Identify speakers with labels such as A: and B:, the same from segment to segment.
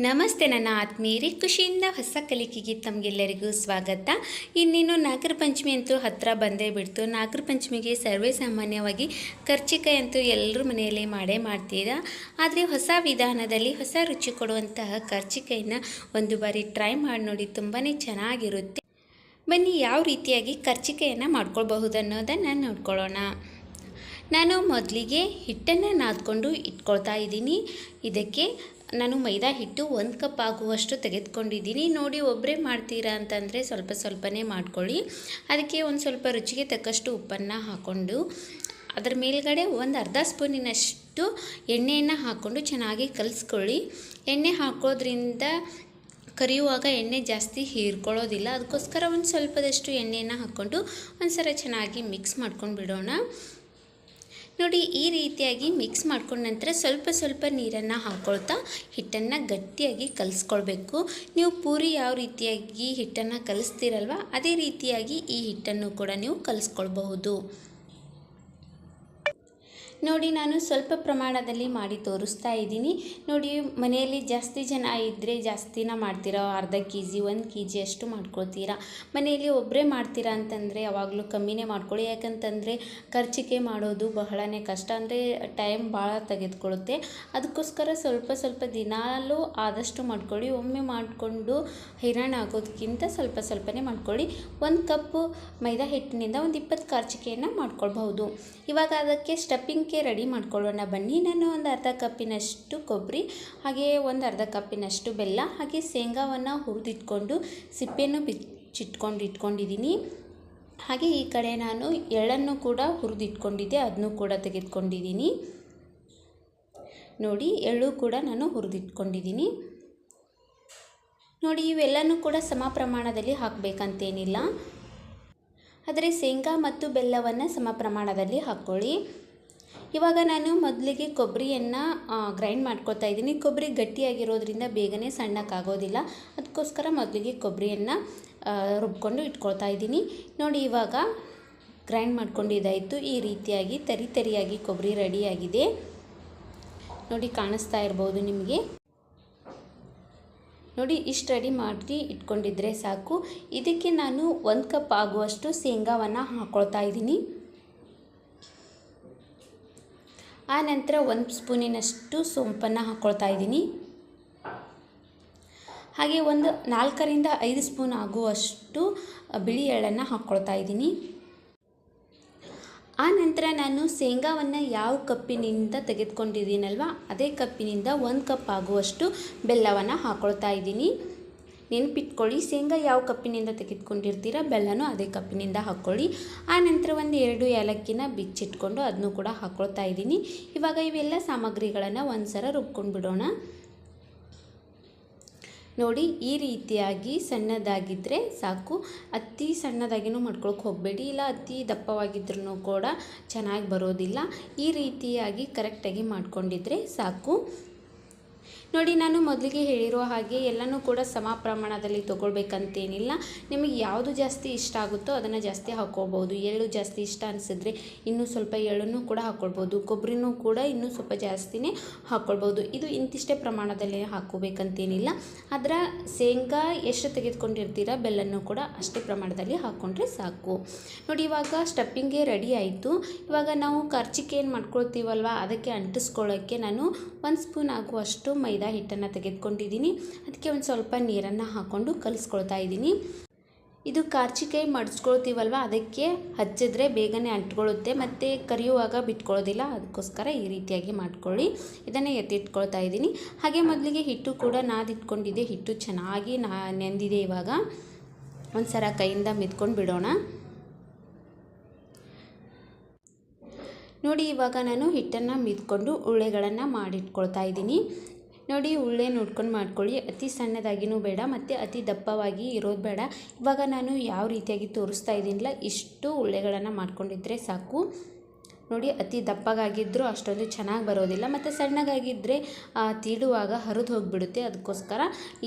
A: ನಮಸ್ತೆ ನನ್ನ ಆತ್ಮೀಯರಿ ಖುಷಿಯಿಂದ ಹೊಸ ಕಲಿಕೆಗೆ ತಮಗೆಲ್ಲರಿಗೂ ಸ್ವಾಗತ. ಇನ್ನೇನು ನಾಗರ ಪಂಚಮಿ ಅಂತೂ ಹತ್ತಿರ ಬಂದೇ ಬಿಡ್ತು. ನಾಗರ ಪಂಚಮಿಗೆ ಸರ್ವೇ ಸಾಮಾನ್ಯವಾಗಿ ಕರ್ಚಿಕಾಯಿ ಅಂತೂ ಎಲ್ಲರೂ ಮನೆಯಲ್ಲಿ ಮಾಡೇ ಮಾಡ್ತೀರ? ಆದರೆ ಹೊಸ ವಿಧಾನದಲ್ಲಿ ಹೊಸ ರುಚಿ ಕೊಡುವಂತಹ ಕರ್ಚಿಕಾಯಿನ ಒಂದು ಬಾರಿ ಟ್ರೈ ಮಾಡಿ ನೋಡಿ ತುಂಬಾ ಚೆನ್ನಾಗಿರುತ್ತೆ. ಬನ್ನಿ, ಯಾವ ರೀತಿಯಾಗಿ ಕರ್ಚಿಕಾಯನ್ನು ಮಾಡ್ಕೊಳ್ಬಹುದು ಅನ್ನೋದನ್ನು ನೋಡ್ಕೊಳ್ಳೋಣ. ನಾನು ಮೊದಲಿಗೆ ಹಿಟ್ಟನ್ನು ನಾದ್ಕೊಂಡು ಇಟ್ಕೊಳ್ತಾ ಇದ್ದೀನಿ. ಇದಕ್ಕೆ ನಾನು ಮೈದಾ ಹಿಟ್ಟು ಒಂದು ಕಪ್ ಆಗುವಷ್ಟು ತೆಗೆದುಕೊಂಡಿದ್ದೀನಿ. ನೋಡಿ ಒಬ್ಬರೇ ಮಾಡ್ತೀರಾ ಅಂತಂದರೆ ಸ್ವಲ್ಪ ಸ್ವಲ್ಪನೇ ಮಾಡ್ಕೊಳ್ಳಿ. ಅದಕ್ಕೆ ಒಂದು ಸ್ವಲ್ಪ ರುಚಿಗೆ ತಕ್ಕಷ್ಟು ಉಪ್ಪನ್ನು ಹಾಕ್ಕೊಂಡು ಅದರ ಮೇಲ್ಗಡೆ ಒಂದು ಅರ್ಧ ಸ್ಪೂನಿನಷ್ಟು ಎಣ್ಣೆಯನ್ನು ಹಾಕ್ಕೊಂಡು ಚೆನ್ನಾಗಿ ಕಲಿಸ್ಕೊಳ್ಳಿ. ಎಣ್ಣೆ ಹಾಕೋದ್ರಿಂದ ಕರಿಯುವಾಗ ಎಣ್ಣೆ ಜಾಸ್ತಿ ಹೀರ್ಕೊಳ್ಳೋದಿಲ್ಲ. ಅದಕ್ಕೋಸ್ಕರ ಒಂದು ಸ್ವಲ್ಪದಷ್ಟು ಎಣ್ಣೆಯನ್ನು ಹಾಕ್ಕೊಂಡು ಒಂದು ಸಲ ಚೆನ್ನಾಗಿ ಮಿಕ್ಸ್ ಮಾಡ್ಕೊಂಡು ಬಿಡೋಣ ನೋಡಿ, ಈ ರೀತಿಯಾಗಿ ಮಿಕ್ಸ್ ಮಾಡ್ಕೊಂಡ ನಂತರ ಸ್ವಲ್ಪ ಸ್ವಲ್ಪ ನೀರನ್ನು ಹಾಕ್ಕೊಳ್ತಾ ಹಿಟ್ಟನ್ನು ಗಟ್ಟಿಯಾಗಿ ಕಲಿಸ್ಕೊಳ್ಬೇಕು. ನೀವು ಪೂರಿ ಯಾವ ರೀತಿಯಾಗಿ ಹಿಟ್ಟನ್ನು ಕಲಿಸ್ತೀರಲ್ವ, ಅದೇ ರೀತಿಯಾಗಿ ಈ ಹಿಟ್ಟನ್ನು ಕೂಡ ನೀವು ಕಲಿಸ್ಕೊಳ್ಬಹುದು. ನೋಡಿ ನಾನು ಸ್ವಲ್ಪ ಪ್ರಮಾಣದಲ್ಲಿ ಮಾಡಿ ತೋರಿಸ್ತಾ ಇದ್ದೀನಿ. ನೋಡಿ, ಮನೆಯಲ್ಲಿ ಜಾಸ್ತಿ ಜನ ಇದ್ದರೆ ಜಾಸ್ತಿನ ಮಾಡ್ತೀರಾ? ಅರ್ಧ ಕೆ ಜಿ ಒಂದು ಕೆ ಜಿ ಅಷ್ಟು ಮಾಡ್ಕೊಳ್ತೀರಾ? ಮನೆಯಲ್ಲಿ ಒಬ್ಬರೇ ಮಾಡ್ತೀರಾ ಅಂತಂದರೆ ಯಾವಾಗಲೂ ಕಮ್ಮಿನೇ ಮಾಡ್ಕೊಳ್ಳಿ. ಯಾಕಂತಂದರೆ ಖರ್ಚಿಗೆ ಮಾಡೋದು ಬಹಳನೇ ಕಷ್ಟ. ಅಂದರೆ ಟೈಮ್ ಭಾಳ ತೆಗೆದುಕೊಳ್ಳುತ್ತೆ. ಅದಕ್ಕೋಸ್ಕರ ಸ್ವಲ್ಪ ಸ್ವಲ್ಪ ದಿನಾಲೂ ಆದಷ್ಟು ಮಾಡ್ಕೊಳ್ಳಿ. ಒಮ್ಮೆ ಮಾಡಿಕೊಂಡು ಹೈರಾಣ ಆಗೋದಕ್ಕಿಂತ ಸ್ವಲ್ಪ ಸ್ವಲ್ಪನೇ ಮಾಡ್ಕೊಳ್ಳಿ. ಒಂದು ಕಪ್ಪು ಮೈದಾ ಹಿಟ್ಟಿನಿಂದ ಒಂದು ಇಪ್ಪತ್ತು ಖರ್ಚಿಕೆಯನ್ನು ಮಾಡ್ಕೊಳ್ಬಹುದು. ಇವಾಗ ಅದಕ್ಕೆ ಸ್ಟಫಿಂಗ್ಗೆ ರೆಡಿ ಮಾಡ್ಕೊಳ್ಳೋಣ. ಬನ್ನಿ, ನಾನು ಒಂದು ಅರ್ಧ ಕಪ್ಪಿನಷ್ಟು ಕೊಬ್ಬರಿ, ಹಾಗೆ ಒಂದು ಅರ್ಧ ಕಪ್ಪಿನಷ್ಟು ಬೆಲ್ಲ, ಹಾಗೆ ಶೇಂಗಾವನ್ನು ಹುರಿದಿಟ್ಕೊಂಡು, ಸಿಪ್ಪೆಯನ್ನು ಬಿಚ್ಚಿಟ್ಕೊಂಡು ಇಟ್ಕೊಂಡಿದ್ದೀನಿ. ಹಾಗೆ ಈ ಕಡೆ ನಾನು ಎಳ್ಳನ್ನು ಕೂಡ ಹುರಿದಿಟ್ಕೊಂಡಿದ್ದೆ, ಅದನ್ನು ಕೂಡ ತೆಗೆದುಕೊಂಡಿದ್ದೀನಿ. ನೋಡಿ, ಎಳ್ಳು ಕೂಡ ನಾನು ಹುರಿದಿಟ್ಕೊಂಡಿದ್ದೀನಿ. ನೋಡಿ, ಇವೆಲ್ಲನೂ ಕೂಡ ಸಮ ಪ್ರಮಾಣದಲ್ಲಿ ಹಾಕಬೇಕಂತೇನಿಲ್ಲ. ಆದರೆ ಶೇಂಗಾ ಮತ್ತು ಬೆಲ್ಲವನ್ನು ಸಮ ಪ್ರಮಾಣದಲ್ಲಿ ಹಾಕ್ಕೊಳ್ಳಿ. ಇವಾಗ ನಾನು ಮೊದಲಿಗೆ ಕೊಬ್ಬರಿಯನ್ನು ಗ್ರೈಂಡ್ ಮಾಡ್ಕೊಳ್ತಾ ಇದ್ದೀನಿ. ಕೊಬ್ಬರಿ ಗಟ್ಟಿಯಾಗಿರೋದ್ರಿಂದ ಬೇಗನೆ ಸಣ್ಣಕ್ಕಾಗೋದಿಲ್ಲ. ಅದಕ್ಕೋಸ್ಕರ ಮೊದಲಿಗೆ ಕೊಬ್ಬರಿಯನ್ನು ರುಬ್ಕೊಂಡು ಇಟ್ಕೊಳ್ತಾ ಇದ್ದೀನಿ. ನೋಡಿ, ಇವಾಗ ಗ್ರೈಂಡ್ ಮಾಡ್ಕೊಂಡಿದ್ದಾಯಿತು. ಈ ರೀತಿಯಾಗಿ ತರಿ ತರಿಯಾಗಿ ಕೊಬ್ಬರಿ ರೆಡಿಯಾಗಿದೆ. ನೋಡಿ, ಕಾಣಿಸ್ತಾ ಇರ್ಬೋದು ನಿಮಗೆ. ನೋಡಿ, ಇಷ್ಟು ರೆಡಿ ಮಾಡಿ ಇಟ್ಕೊಂಡಿದ್ರೆ ಸಾಕು. ಇದಕ್ಕೆ ನಾನು ಒಂದು ಕಪ್ ಆಗುವಷ್ಟು ಶೇಂಗಾವನ್ನು ಹಾಕ್ಕೊಳ್ತಾ ಇದ್ದೀನಿ. ಆ ನಂತರ ಒಂದು ಸ್ಪೂನಿನಷ್ಟು ಸೋಂಪನ್ನು ಹಾಕ್ಕೊಳ್ತಾ ಇದ್ದೀನಿ. ಹಾಗೆ ಒಂದು ನಾಲ್ಕರಿಂದ ಐದು ಸ್ಪೂನ್ ಆಗುವಷ್ಟು ಬಿಳಿ ಎಳ್ಳನ್ನು ಹಾಕ್ಕೊಳ್ತಾ ಇದ್ದೀನಿ. ಆ ನಂತರ ನಾನು ಶೇಂಗಾವನ್ನು ಯಾವ ಕಪ್ಪಿನಿಂದ ತೆಗೆದುಕೊಂಡಿದ್ದೀನಲ್ವ, ಅದೇ ಕಪ್ಪಿನಿಂದ ಒಂದು ಕಪ್ ಆಗುವಷ್ಟು ಬೆಲ್ಲವನ್ನು ಹಾಕ್ಕೊಳ್ತಾ ಇದ್ದೀನಿ. ನೆನಪಿಟ್ಕೊಳ್ಳಿ, ಶೇಂಗಾ ಯಾವ ಕಪ್ಪಿನಿಂದ ತೆಗೆದುಕೊಂಡಿರ್ತೀರ ಬೆಲ್ಲನೂ ಅದೇ ಕಪ್ಪಿನಿಂದ ಹಾಕ್ಕೊಳ್ಳಿ. ಆ ನಂತರ ಒಂದು ಎರಡು ಏಲಕ್ಕಿನ ಬಿಚ್ಚಿಟ್ಕೊಂಡು ಅದನ್ನು ಕೂಡ ಹಾಕ್ಕೊಳ್ತಾ ಇದ್ದೀನಿ. ಇವಾಗ ಇವೆಲ್ಲ ಸಾಮಗ್ರಿಗಳನ್ನು ಒಂದು ಸಲ ರುಬ್ಕೊಂಡು ಬಿಡೋಣ. ನೋಡಿ, ಈ ರೀತಿಯಾಗಿ ಸಣ್ಣದಾಗಿದ್ದರೆ ಸಾಕು. ಅತಿ ಸಣ್ಣದಾಗಿನೂ ಮಾಡ್ಕೊಳಕ್ಕೆ ಹೋಗಬೇಡಿ. ಇಲ್ಲ ಅತಿ ದಪ್ಪವಾಗಿದ್ರೂ ಕೂಡ ಚೆನ್ನಾಗಿ ಬರೋದಿಲ್ಲ. ಈ ರೀತಿಯಾಗಿ ಕರೆಕ್ಟಾಗಿ ಮಾಡ್ಕೊಂಡಿದ್ರೆ ಸಾಕು. ನೋಡಿ, ನಾನು ಮೊದಲಿಗೆ ಹೇಳಿರೋ ಹಾಗೆ ಎಲ್ಲನೂ ಕೂಡ ಸಮ ಪ್ರಮಾಣದಲ್ಲಿ ತೊಗೊಳ್ಬೇಕಂತೇನಿಲ್ಲ. ನಿಮಗೆ ಯಾವುದು ಜಾಸ್ತಿ ಇಷ್ಟ ಆಗುತ್ತೋ ಅದನ್ನು ಜಾಸ್ತಿ ಹಾಕ್ಕೊಳ್ಬೋದು ಎಳ್ಳು ಜಾಸ್ತಿ ಇಷ್ಟ ಅನಿಸಿದ್ರೆ ಇನ್ನೂ ಸ್ವಲ್ಪ ಎಳ್ಳನ್ನು ಕೂಡ ಹಾಕ್ಕೊಳ್ಬೋದು ಕೊಬ್ಬರಿನೂ ಕೂಡ ಇನ್ನೂ ಸ್ವಲ್ಪ ಜಾಸ್ತಿನೇ ಹಾಕ್ಕೊಳ್ಬೋದು ಇದು ಇಂತಿಷ್ಟೇ ಪ್ರಮಾಣದಲ್ಲಿ ಹಾಕ್ಕೋಬೇಕಂತೇನಿಲ್ಲ. ಅದರ ಶೇಂಗಾ ಎಷ್ಟು ತೆಗೆದುಕೊಂಡಿರ್ತೀರ ಬೆಲ್ಲನ್ನು ಕೂಡ ಅಷ್ಟೇ ಪ್ರಮಾಣದಲ್ಲಿ ಹಾಕ್ಕೊಂಡ್ರೆ ಸಾಕು. ನೋಡಿ, ಇವಾಗ ಸ್ಟಫಿಂಗ್ಗೆ ರೆಡಿ ಆಯಿತು. ಇವಾಗ ನಾವು ಖರ್ಚಿಕೆ ಏನು ಮಾಡ್ಕೊಳ್ತೀವಲ್ವ? ಅದಕ್ಕೆ ಅಂಟಿಸ್ಕೊಳ್ಳೋಕ್ಕೆ ನಾನು ಒಂದು ಸ್ಪೂನ್ ಆಗುವಷ್ಟು ಮೈದಾ ಹಿಟ್ಟನ್ನು ತೆಗೆದುಕೊಂಡಿದ್ದೀನಿ. ಅದಕ್ಕೆ ಒಂದು ಸ್ವಲ್ಪ ನೀರನ್ನು ಹಾಕ್ಕೊಂಡು ಕಲಿಸ್ಕೊಳ್ತಾ ಇದ್ದೀನಿ. ಇದು ಕಾರ್ಚಿಕಾಯಿ ಮಡಿಸ್ಕೊಳ್ತೀವಲ್ವ? ಅದಕ್ಕೆ ಹಚ್ಚಿದ್ರೆ ಬೇಗನೆ ಅಂಟ್ಕೊಳ್ಳುತ್ತೆ. ಮತ್ತು ಕರಿಯುವಾಗ ಬಿಟ್ಕೊಳ್ಳೋದಿಲ್ಲ. ಅದಕ್ಕೋಸ್ಕರ ಈ ರೀತಿಯಾಗಿ ಮಾಡ್ಕೊಳ್ಳಿ. ಇದನ್ನೇ ಎತ್ತಿಟ್ಕೊಳ್ತಾ ಇದ್ದೀನಿ. ಹಾಗೆ ಮೊದಲಿಗೆ ಹಿಟ್ಟು ಕೂಡ ನಾದಿಟ್ಕೊಂಡಿದ್ದೆ. ಹಿಟ್ಟು ಚೆನ್ನಾಗಿ ನಾ ನೆಂದಿದೆ ಇವಾಗ. ಒಂದು ಸಲ ಕೈಯಿಂದ ಮಿದ್ಕೊಂಡು ಬಿಡೋಣ. ನೋಡಿ, ಇವಾಗ ನಾನು ಹಿಟ್ಟನ್ನು ಮಿದ್ಕೊಂಡು ಉಳ್ಳೆಗಳನ್ನು ಮಾಡಿಟ್ಕೊಳ್ತಾ ಇದ್ದೀನಿ. ನೋಡಿ, ಉಳ್ಳೆ ನೋಡ್ಕೊಂಡು ಮಾಡ್ಕೊಳ್ಳಿ. ಅತಿ ಸಣ್ಣದಾಗಿನೂ ಬೇಡ, ಮತ್ತು ಅತಿ ದಪ್ಪವಾಗಿ ಇರೋದು ಬೇಡ. ಇವಾಗ ನಾನು ಯಾವ ರೀತಿಯಾಗಿ ತೋರಿಸ್ತಾ ಇದ್ದೀನಿಲ್ಲ, ಇಷ್ಟು ಉಳ್ಳೆಗಳನ್ನು ಮಾಡ್ಕೊಂಡಿದ್ರೆ ಸಾಕು. ನೋಡಿ, ಅತಿ ದಪ್ಪಗಾಗಿದ್ದರೂ ಅಷ್ಟೊಂದು ಚೆನ್ನಾಗಿ ಬರೋದಿಲ್ಲ, ಮತ್ತು ಸಣ್ಣಗಾಗಿದ್ದರೆ ತೀಡುವಾಗ ಹರಿದು ಹೋಗಿಬಿಡುತ್ತೆ. ಅದಕ್ಕೋಸ್ಕರ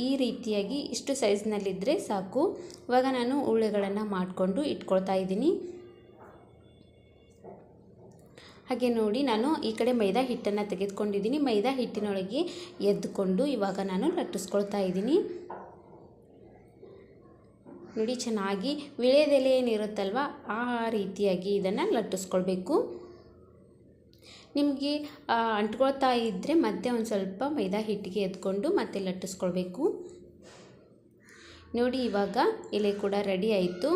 A: ಈ ರೀತಿಯಾಗಿ ಇಷ್ಟು ಸೈಜ್ನಲ್ಲಿದ್ದರೆ ಸಾಕು. ಇವಾಗ ನಾನು ಉಳ್ಳೆಗಳನ್ನು ಮಾಡಿಕೊಂಡು ಇಟ್ಕೊಳ್ತಾ ಇದ್ದೀನಿ. ಹಾಗೆ ನೋಡಿ ನಾನು ಈ ಕಡೆ ಮೈದಾ ಹಿಟ್ಟನ್ನು ತೆಗೆದುಕೊಂಡಿದ್ದೀನಿ. ಮೈದಾ ಹಿಟ್ಟಿನೊಳಗೆ ಎದ್ದುಕೊಂಡು ಇವಾಗ ನಾನು ಲಟ್ಟಿಸ್ಕೊಳ್ತಾ ಇದ್ದೀನಿ. ನೋಡಿ, ಚೆನ್ನಾಗಿ ವಿಳೆದೆಲೆ ಏನಿರುತ್ತಲ್ವ, ಆ ರೀತಿಯಾಗಿ ಇದನ್ನು ಲಟ್ಟಿಸ್ಕೊಳ್ಬೇಕು. ನಿಮಗೆ ಅಂಟ್ಕೊಳ್ತಾ ಇದ್ದರೆ ಮತ್ತೆ ಒಂದು ಸ್ವಲ್ಪ ಮೈದಾ ಹಿಟ್ಟಿಗೆ ಎದ್ಕೊಂಡು ಮತ್ತೆ ಲಟ್ಟಿಸ್ಕೊಳ್ಬೇಕು. ನೋಡಿ, ಇವಾಗ ಎಲೆ ಕೂಡ ರೆಡಿ ಆಯಿತು.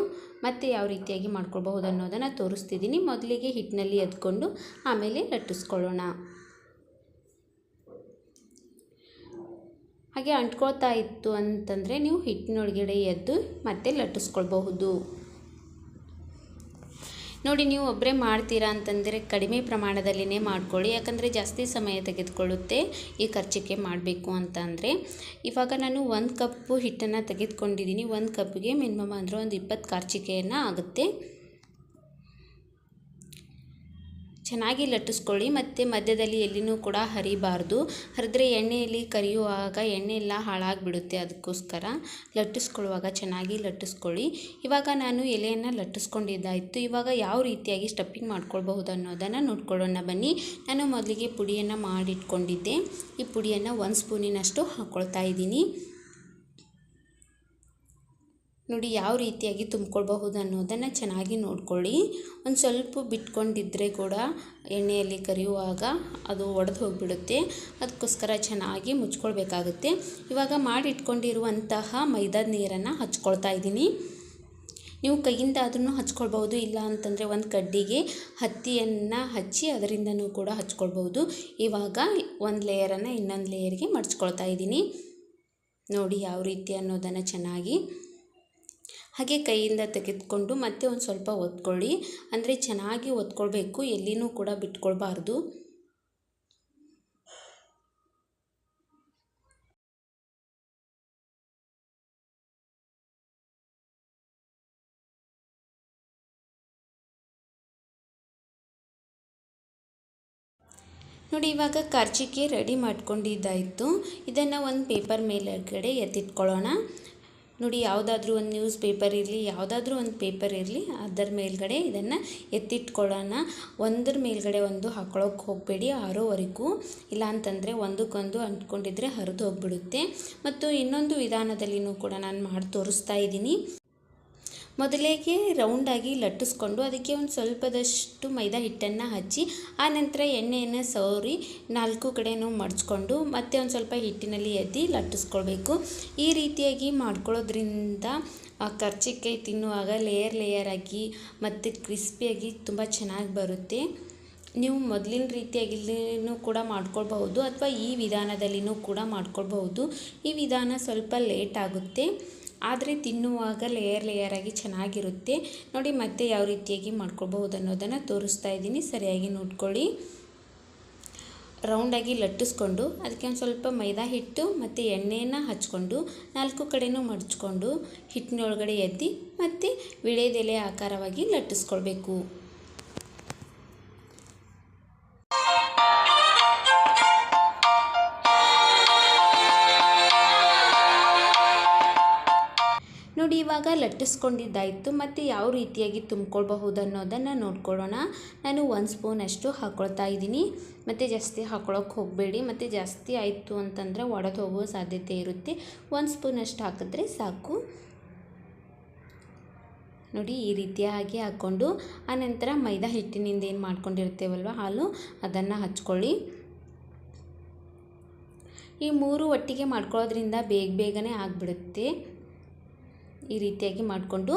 A: ಮತ್ತು ಯಾವ ರೀತಿಯಾಗಿ ಮಾಡ್ಕೊಳ್ಬಹುದು ಅನ್ನೋದನ್ನು ತೋರಿಸ್ತಿದ್ದೀನಿ. ಮೊದಲಿಗೆ ಹಿಟ್ಟಿನಲ್ಲಿ ಎದ್ಕೊಂಡು ಆಮೇಲೆ ಲಟ್ಟಿಸ್ಕೊಳ್ಳೋಣ. ಹಾಗೆ ಅಂಟ್ಕೊಳ್ತಾ ಇತ್ತು ಅಂತಂದರೆ ನೀವು ಹಿಟ್ಟಿನೊಳಗಡೆ ಎದ್ದು ಮತ್ತೆ ಲಟ್ಟಿಸ್ಕೊಳ್ಬಹುದು. ನೋಡಿ, ನೀವು ಒಬ್ಬರೇ ಮಾಡ್ತೀರಾ ಅಂತಂದರೆ ಕಡಿಮೆ ಪ್ರಮಾಣದಲ್ಲಿನೇ ಮಾಡ್ಕೊಳ್ಳಿ. ಯಾಕಂದರೆ ಜಾಸ್ತಿ ಸಮಯ ತೆಗೆದುಕೊಳ್ಳುತ್ತೆ ಈ ಖರ್ಚಿಕೆ ಮಾಡಬೇಕು ಅಂತ ಅಂದರೆ. ಇವಾಗ ನಾನು ಒಂದು ಕಪ್ಪು ಹಿಟ್ಟನ್ನು ತೆಗೆದುಕೊಂಡಿದ್ದೀನಿ. ಒಂದು ಕಪ್ಪಿಗೆ ಮಿನಿಮಮ್ ಅಂದರೆ ಒಂದು ಇಪ್ಪತ್ತು ಖರ್ಚಿಕೆಯನ್ನು ಆಗುತ್ತೆ. ಚೆನ್ನಾಗಿ ಲಟ್ಟಿಸ್ಕೊಳ್ಳಿ, ಮತ್ತು ಮಧ್ಯದಲ್ಲಿ ಎಲ್ಲಿನೂ ಕೂಡ ಹರಿಬಾರ್ದು. ಹರಿದ್ರೆ ಎಣ್ಣೆಯಲ್ಲಿ ಕರಿಯುವಾಗ ಎಣ್ಣೆ ಎಲ್ಲ ಹಾಳಾಗಿಬಿಡುತ್ತೆ ಅದಕ್ಕೋಸ್ಕರ ಲಟ್ಟಿಸ್ಕೊಳ್ಳುವಾಗ ಚೆನ್ನಾಗಿ ಲಟ್ಟಿಸ್ಕೊಳ್ಳಿ. ಇವಾಗ ನಾನು ಎಲೆಯನ್ನು ಲಟ್ಟಿಸ್ಕೊಂಡಿದ್ದಾಯಿತು. ಇವಾಗ ಯಾವ ರೀತಿಯಾಗಿ ಸ್ಟಫಿಂಗ್ ಮಾಡ್ಕೊಳ್ಬಹುದು ಅನ್ನೋದನ್ನು ನೋಡ್ಕೊಳ್ಳೋಣ ಬನ್ನಿ. ನಾನು ಮೊದಲಿಗೆ ಪುಡಿಯನ್ನು ಮಾಡಿಟ್ಕೊಂಡಿದ್ದೆ. ಈ ಪುಡಿಯನ್ನು ಒಂದು ಸ್ಪೂನಿನಷ್ಟು ಹಾಕ್ಕೊಳ್ತಾ ಇದ್ದೀನಿ. ನೋಡಿ ಯಾವ ರೀತಿಯಾಗಿ ತುಂಬ್ಕೊಳ್ಬಹುದು ಅನ್ನೋದನ್ನು ಚೆನ್ನಾಗಿ ನೋಡ್ಕೊಳ್ಳಿ. ಒಂದು ಸ್ವಲ್ಪ ಬಿಟ್ಕೊಂಡಿದ್ದರೆ ಕೂಡ ಎಣ್ಣೆಯಲ್ಲಿ ಕರಿಯುವಾಗ ಅದು ಒಡೆದು ಹೋಗಿಬಿಡುತ್ತೆ. ಅದಕ್ಕೋಸ್ಕರ ಚೆನ್ನಾಗಿ ಮುಚ್ಕೊಳ್ಬೇಕಾಗುತ್ತೆ. ಇವಾಗ ಮಾಡಿಟ್ಕೊಂಡಿರುವಂತಹ ಮೈದಾದ ನೀರನ್ನು ಹಚ್ಕೊಳ್ತಾ ಇದ್ದೀನಿ. ನೀವು ಕೈಯಿಂದ ಅದನ್ನು ಹಚ್ಕೊಳ್ಬೋದು ಇಲ್ಲ ಅಂತಂದರೆ ಒಂದು ಕಡ್ಡಿಗೆ ಹತ್ತಿಯನ್ನು ಹಚ್ಚಿ ಅದರಿಂದನೂ ಕೂಡ ಹಚ್ಕೊಳ್ಬೋದು ಇವಾಗ ಒಂದು ಲೇಯರನ್ನು ಇನ್ನೊಂದು ಲೇಯರ್ಗೆ ಮಡ್ಚ್ಕೊಳ್ತಾ ಇದ್ದೀನಿ. ನೋಡಿ ಯಾವ ರೀತಿ ಅನ್ನೋದನ್ನು ಚೆನ್ನಾಗಿ ಹಾಗೆ ಕೈಯಿಂದ ತೆಗೆದುಕೊಂಡು ಮತ್ತೆ ಒಂದು ಸ್ವಲ್ಪ ಒತ್ಕೊಳ್ಳಿ. ಅಂದರೆ ಚೆನ್ನಾಗಿ ಒತ್ಕೊಳ್ಬೇಕು, ಎಲ್ಲಿನೂ ಕೂಡ ಬಿಟ್ಕೊಳ್ಬಾರ್ದು. ನೋಡಿ, ಇವಾಗ ಕರ್ಚಿಕೆ ರೆಡಿ ಮಾಡ್ಕೊಂಡಿದ್ದಾಯಿತು. ಇದನ್ನು ಒಂದು ಪೇಪರ್ ಕಡೆ ಎತ್ತಿಟ್ಕೊಳ್ಳೋಣ. ನೋಡಿ, ಯಾವುದಾದ್ರೂ ಒಂದು ನ್ಯೂಸ್ ಪೇಪರ್ ಇರಲಿ, ಯಾವುದಾದ್ರೂ ಒಂದು ಪೇಪರ್ ಇರಲಿ, ಅದರ ಮೇಲ್ಗಡೆ ಇದನ್ನು ಎತ್ತಿಟ್ಕೊಳ್ಳೋಣ. ಒಂದರ ಮೇಲ್ಗಡೆ ಒಂದು ಹಾಕೊಳ್ಳೋಕೆ ಹೋಗಬೇಡಿ ಆರೋವರೆಗೂ. ಇಲ್ಲ ಅಂತಂದರೆ ಒಂದಕ್ಕೊಂದು ಅಂಟ್ಕೊಂಡಿದ್ರೆ ಹರಿದು ಹೋಗ್ಬಿಡುತ್ತೆ. ಮತ್ತು ಇನ್ನೊಂದು ವಿಧಾನದಲ್ಲಿನೂ ಕೂಡ ನಾನು ಮಾಡಿ ತೋರಿಸ್ತಾ ಇದ್ದೀನಿ. ಮೊದಲಿಗೆ ರೌಂಡಾಗಿ ಲಟ್ಟಿಸ್ಕೊಂಡು ಅದಕ್ಕೆ ಒಂದು ಸ್ವಲ್ಪದಷ್ಟು ಮೈದಾ ಹಿಟ್ಟನ್ನು ಹಚ್ಚಿ, ಆ ನಂತರ ಎಣ್ಣೆಯನ್ನು ಸವರಿ ನಾಲ್ಕು ಕಡೆಯೂ ಮಡಚ್ಕೊಂಡು ಮತ್ತೆ ಒಂದು ಸ್ವಲ್ಪ ಹಿಟ್ಟಿನಲ್ಲಿ ಎದ್ದು ಲಟ್ಟಿಸ್ಕೊಳ್ಬೇಕು. ಈ ರೀತಿಯಾಗಿ ಮಾಡ್ಕೊಳ್ಳೋದ್ರಿಂದ ಕರ್ಚಿಕಾಯಿ ತಿನ್ನುವಾಗ ಲೇಯರ್ ಲೇಯರ್ ಆಗಿ ಮತ್ತು ಕ್ರಿಸ್ಪಿಯಾಗಿ ತುಂಬ ಚೆನ್ನಾಗಿ ಬರುತ್ತೆ. ನೀವು ಮೊದಲಿನ ರೀತಿಯಾಗಿಲ್ಲೂ ಕೂಡ ಮಾಡ್ಕೊಳ್ಬಹುದು ಅಥವಾ ಈ ವಿಧಾನದಲ್ಲಿನೂ ಕೂಡ ಮಾಡ್ಕೊಳ್ಬಹುದು. ಈ ವಿಧಾನ ಸ್ವಲ್ಪ ಲೇಟ್ ಆಗುತ್ತೆ. ಆದರೆ ತಿನ್ನುವಾಗ ಲೇಯರ್ ಲೇಯರ್ ಆಗಿ ಚೆನ್ನಾಗಿರುತ್ತೆ. ನೋಡಿ ಮತ್ತೆ ಯಾವ ರೀತಿಯಾಗಿ ಮಾಡ್ಕೊಳ್ಬಹುದು ಅನ್ನೋದನ್ನು ತೋರಿಸ್ತಾ ಇದ್ದೀನಿ. ಸರಿಯಾಗಿ ನೋಡ್ಕೊಳ್ಳಿ. ರೌಂಡಾಗಿ ಲಟ್ಟಿಸ್ಕೊಂಡು ಅದಕ್ಕೆ ಒಂದು ಸ್ವಲ್ಪ ಮೈದಾ ಹಿಟ್ಟು ಮತ್ತು ಎಣ್ಣೆಯನ್ನು ಹಚ್ಕೊಂಡು ನಾಲ್ಕು ಕಡೆಯೂ ಮಡಚ್ಕೊಂಡು ಹಿಟ್ಟಿನೊಳಗಡೆ ಎದ್ದು ಮತ್ತು ವಿಳೆದೆಲೆ ಆಕಾರವಾಗಿ ಲಟ್ಟಿಸ್ಕೊಳ್ಬೇಕು. ಇವಾಗ ಲಟ್ಟಿಸ್ಕೊಂಡಿದ್ದಾಯಿತು, ಮತ್ತು ಯಾವ ರೀತಿಯಾಗಿ ತುಂಬ್ಕೊಳ್ಬಹುದು ಅನ್ನೋದನ್ನು ನೋಡ್ಕೊಳ್ಳೋಣ. ನಾನು ಒಂದು ಸ್ಪೂನಷ್ಟು ಹಾಕ್ಕೊಳ್ತಾ ಇದ್ದೀನಿ. ಮತ್ತು ಜಾಸ್ತಿ ಹಾಕ್ಕೊಳಕ್ಕೆ ಹೋಗಬೇಡಿ. ಮತ್ತು ಜಾಸ್ತಿ ಆಯಿತು ಅಂತಂದರೆ ಒಡೆದು ಹೋಗುವ ಸಾಧ್ಯತೆ ಇರುತ್ತೆ. ಒಂದು ಸ್ಪೂನಷ್ಟು ಹಾಕಿದ್ರೆ ಸಾಕು. ನೋಡಿ, ಈ ರೀತಿಯಾಗಿ ಹಾಕ್ಕೊಂಡು ಆನಂತರ ಮೈದಾ ಹಿಟ್ಟಿನಿಂದ ಏನು ಮಾಡ್ಕೊಂಡಿರ್ತೇವಲ್ವ, ಹಾಲು, ಅದನ್ನು ಹಚ್ಕೊಳ್ಳಿ. ಈ ಮೂರು ಒಟ್ಟಿಗೆ ಮಾಡ್ಕೊಳ್ಳೋದ್ರಿಂದ ಬೇಗ ಬೇಗನೆ ಆಗಿಬಿಡುತ್ತೆ. ಈ ರೀತಿಯಾಗಿ ಮಾಡಿಕೊಂಡು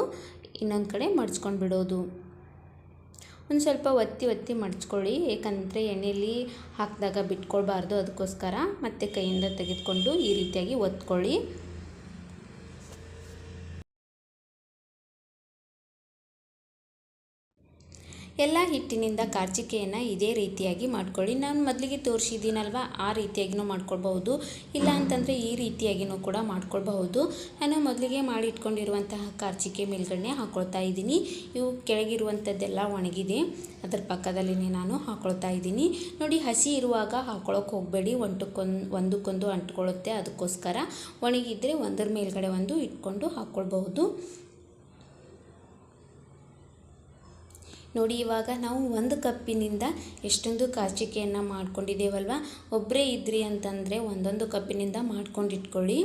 A: ಇನ್ನೊಂದು ಕಡೆ ಮಡ್ಚ್ಕೊಂಡು ಬಿಡೋದು ಒಂದು ಸ್ವಲ್ಪ ಒತ್ತಿ ಒತ್ತಿ ಮಡ್ಚ್ಕೊಳ್ಳಿ ಏಕೆಂದರೆ ಎಣ್ಣೆಯಲ್ಲಿ ಹಾಕಿದಾಗ ಬಿಟ್ಕೊಳ್ಬಾರ್ದು ಅದಕ್ಕೋಸ್ಕರ. ಮತ್ತೆ ಕೈಯಿಂದ ತೆಗೆದುಕೊಂಡು ಈ ರೀತಿಯಾಗಿ ಒತ್ಕೊಳ್ಳಿ. ಎಲ್ಲ ಹಿಟ್ಟಿನಿಂದ ಕಾರ್ಚಿಕೆಯನ್ನು ಇದೇ ರೀತಿಯಾಗಿ ಮಾಡ್ಕೊಳ್ಳಿ. ನಾನು ಮೊದಲಿಗೆ ತೋರಿಸಿದ್ದೀನಲ್ವ? ಆ ರೀತಿಯಾಗಿನೂ ಮಾಡ್ಕೊಳ್ಬಹುದು. ಇಲ್ಲ ಅಂತಂದರೆ ಈ ರೀತಿಯಾಗಿನೂ ಕೂಡ ಮಾಡ್ಕೊಳ್ಬಹುದು. ನಾನು ಮೊದಲಿಗೆ ಮಾಡಿ ಇಟ್ಕೊಂಡಿರುವಂತಹ ಕಾರ್ಚಿಕೆ ಮೇಲ್ಗಡೆ ಹಾಕ್ಕೊಳ್ತಾ ಇದ್ದೀನಿ. ಇವು ಕೆಳಗಿರುವಂಥದ್ದೆಲ್ಲ ಒಣಗಿದೆ. ಅದರ ಪಕ್ಕದಲ್ಲಿನೇ ನಾನು ಹಾಕ್ಕೊಳ್ತಾ ಇದ್ದೀನಿ. ನೋಡಿ, ಹಸಿ ಇರುವಾಗ ಹಾಕೊಳ್ಳೋಕೆ ಹೋಗಬೇಡಿ. ಒಂಟಕ್ಕೊಂದು, ಒಂದಕ್ಕೊಂದು ಅಂಟ್ಕೊಳ್ಳುತ್ತೆ. ಅದಕ್ಕೋಸ್ಕರ ಒಣಗಿದ್ರೆ ಒಂದರ ಮೇಲ್ಗಡೆ ಒಂದು ಇಟ್ಕೊಂಡು ಹಾಕ್ಕೊಳ್ಬಹುದು ನೋಡಿ, ಇವಾಗ ನಾವು ಒಂದು ಕಪ್ಪಿನಿಂದ ಎಷ್ಟೊಂದು ಕಾಚಿಕೆಯನ್ನು ಮಾಡ್ಕೊಂಡಿದ್ದೇವಲ್ವ? ಒಬ್ಬರೇ ಇದ್ರಿ ಅಂತಂದರೆ ಒಂದೊಂದು ಕಪ್ಪಿನಿಂದ ಮಾಡ್ಕೊಂಡಿಟ್ಕೊಳ್ಳಿ.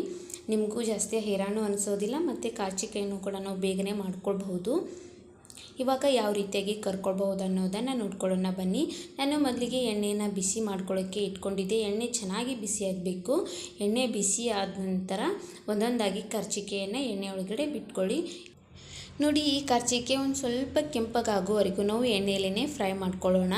A: ನಿಮಗೂ ಜಾಸ್ತಿ ಹೈರಾಣು ಅನಿಸೋದಿಲ್ಲ, ಮತ್ತು ಕಾಚಿಕೆಯನ್ನು ಕೂಡ ನಾವು ಬೇಗನೆ ಮಾಡ್ಕೊಳ್ಬಹುದು. ಇವಾಗ ಯಾವ ರೀತಿಯಾಗಿ ಕರ್ಕೊಳ್ಬಹುದು ಅನ್ನೋದನ್ನು ನೋಡ್ಕೊಳ್ಳೋಣ ಬನ್ನಿ. ನಾನು ಮೊದಲಿಗೆ ಎಣ್ಣೆನ ಬಿಸಿ ಮಾಡ್ಕೊಳ್ಳೋಕ್ಕೆ ಇಟ್ಕೊಂಡಿದ್ದೆ. ಎಣ್ಣೆ ಚೆನ್ನಾಗಿ ಬಿಸಿ ಆಗಬೇಕು. ಎಣ್ಣೆ ಬಿಸಿ ಆದ ನಂತರ ಒಂದೊಂದಾಗಿ ಕರ್ಚಿಕೆಯನ್ನು ಎಣ್ಣೆ ಒಳಗಡೆ ಬಿಟ್ಕೊಳ್ಳಿ. ನೋಡಿ, ಈ ಕರ್ಜಿಕೆ ಒಂದು ಸ್ವಲ್ಪ ಕೆಂಪಗಾಗೋವರೆಗೂ ನಾವು ಎಣ್ಣೆಯಲ್ಲೇ ಫ್ರೈ ಮಾಡ್ಕೊಳ್ಳೋಣ.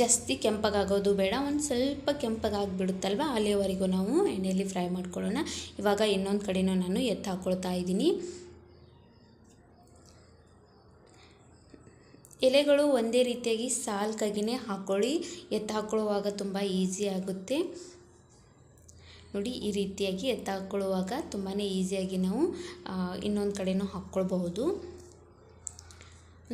A: ಜಾಸ್ತಿ ಕೆಂಪಗಾಗೋದು ಬೇಡ, ಒಂದು ಸ್ವಲ್ಪ ಕೆಂಪಗಾಗ್ಬಿಡುತ್ತಲ್ವ ಅಲ್ಲಿವರೆಗೂ ನಾವು ಎಣ್ಣೆಯಲ್ಲಿ ಫ್ರೈ ಮಾಡ್ಕೊಳ್ಳೋಣ. ಇವಾಗ ಇನ್ನೊಂದು ಕಡೆನೂ ನಾನು ಎತ್ತ ಹಾಕ್ಕೊಳ್ತಾ ಇದ್ದೀನಿ. ಎಲೆಗಳು ಒಂದೇ ರೀತಿಯಾಗಿ ಸಾಲ್ಕಾಗಿಯೇ ಹಾಕ್ಕೊಳ್ಳಿ ಎತ್ತ ಹಾಕ್ಕೊಳ್ಳುವಾಗ ತುಂಬ ಈಸಿ ಆಗುತ್ತೆ. ನೋಡಿ ಈ ರೀತಿಯಾಗಿ ಎತ್ತಾಕೊಳ್ಳುವಾಗ ತುಂಬಾ ಈಸಿಯಾಗಿ ನಾವು ಇನ್ನೊಂದು ಕಡೆನೂ ಹಾಕ್ಕೊಳ್ಬಹುದು.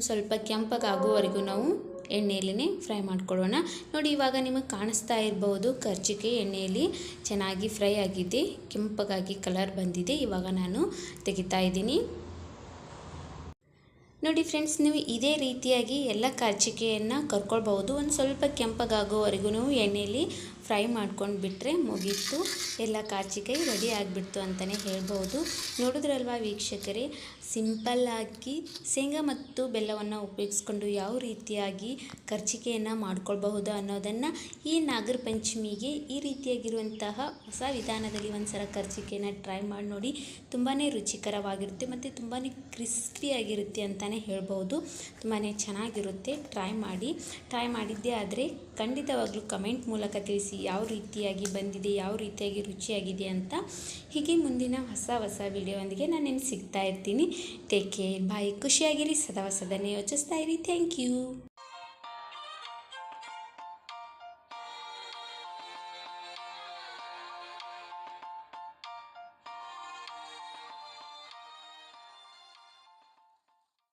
A: ಸ್ವಲ್ಪ ಕೆಂಪಗಾಗುವವರೆಗೂ ನಾವು ಎಣ್ಣೆಯಲ್ಲೇ ಫ್ರೈ ಮಾಡ್ಕೊಳ್ಳೋಣ. ನೋಡಿ ಇವಾಗ ನಿಮಗೆ ಕಾಣಿಸ್ತಾ ಇರಬಹುದು ಕರ್ಜಿಗೆ ಎಣ್ಣೆಯಲ್ಲಿ ಚೆನ್ನಾಗಿ ಫ್ರೈ ಆಗಿದೆ ಕೆಂಪಗಾಗಿ ಕಲರ್ ಬಂದಿದೆ. ಇವಾಗ ನಾನು ತೆಗಿತಾ ಇದ್ದೀನಿ. ನೋಡಿ ಫ್ರೆಂಡ್ಸ್, ನೀವು ಇದೇ ರೀತಿಯಾಗಿ ಎಲ್ಲ ಕರ್ಚಿಕೆಯನ್ನು ಕರ್ಕೊಳ್ಬಹುದು. ಒಂದು ಸ್ವಲ್ಪ ಕೆಂಪಗಾಗೋವರೆಗೂ ಎಣ್ಣೆಯಲ್ಲಿ ಫ್ರೈ ಮಾಡ್ಕೊಂಡು ಬಿಟ್ಟರೆ ಮುಗೀತು. ಎಲ್ಲ ಕಾಚಿಕಾಯಿ ರೆಡಿ ಆಗಿಬಿಡ್ತು ಅಂತಲೇ ಹೇಳ್ಬೋದು ನೋಡಿದ್ರಲ್ವಾ ವೀಕ್ಷಕರೇ? ಸಿಂಪಲ್ಲಾಗಿ ಶೇಂಗಾ ಮತ್ತು ಬೆಲ್ಲವನ್ನು ಉಪಯೋಗಿಸ್ಕೊಂಡು ಯಾವ ರೀತಿಯಾಗಿ ಖರ್ಚಿಕೆಯನ್ನು ಮಾಡ್ಕೊಳ್ಬಹುದು ಅನ್ನೋದನ್ನು ಈ ನಾಗರ ಪಂಚಮಿಗೆ ಈ ರೀತಿಯಾಗಿರುವಂತಹ ಹೊಸ ವಿಧಾನದಲ್ಲಿ ಒಂದು ಸಲ ಖರ್ಚಿಕೆಯನ್ನು ಟ್ರೈ ಮಾಡಿ ನೋಡಿ ತುಂಬಾ ರುಚಿಕರವಾಗಿರುತ್ತೆ ಮತ್ತು ತುಂಬಾ ಕ್ರಿಸ್ಪಿಯಾಗಿರುತ್ತೆ ಅಂತಲೇ ಹೇಳ್ಬೋದು. ತುಂಬಾ ಚೆನ್ನಾಗಿರುತ್ತೆ. ಟ್ರೈ ಮಾಡಿ. ಟ್ರೈ ಮಾಡಿದ್ದೇ ಆದರೆ ಖಂಡಿತವಾಗ್ಲೂ ಕಮೆಂಟ್ ಮೂಲಕ ತಿಳಿಸಿ ಯಾವ ರೀತಿಯಾಗಿ ಬಂದಿದೆ, ಯಾವ ರೀತಿಯಾಗಿ ರುಚಿಯಾಗಿದೆ ಅಂತ. ಹೀಗೆ ಮುಂದಿನ ಹೊಸ ಹೊಸ ವಿಡಿಯೋದೊಂದಿಗೆ ನಾನು ನಿಮ್ಗೆ ಸಿಗ್ತಾ ಇರ್ತೀನಿ. Take care bye. ಖುಷಿಯಾಗಿರಿ. ಸದಾ ಹೊಸದನ್ನೇ ಯೋಚಿಸ್ತಾ ಇರಿ. Thank you